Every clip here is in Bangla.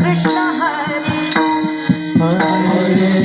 Krishna Hari Hare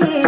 Hey.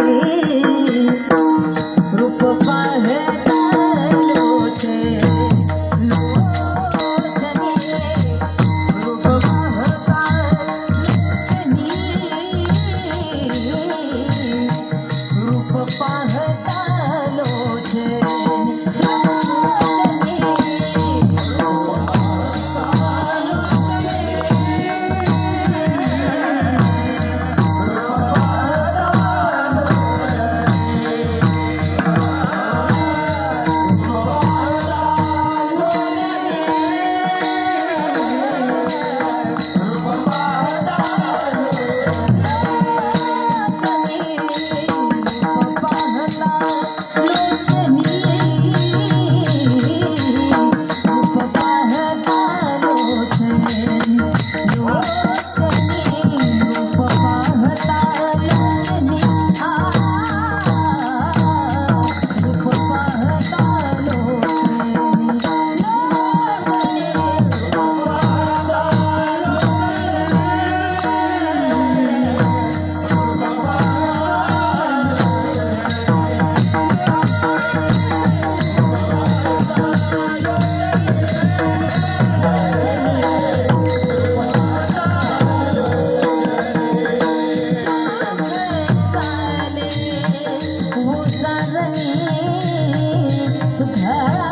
सुखा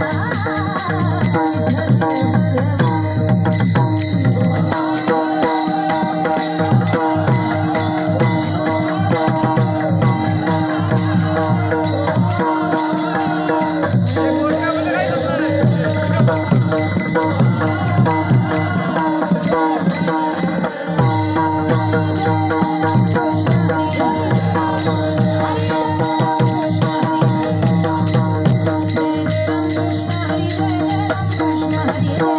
Krishna Hare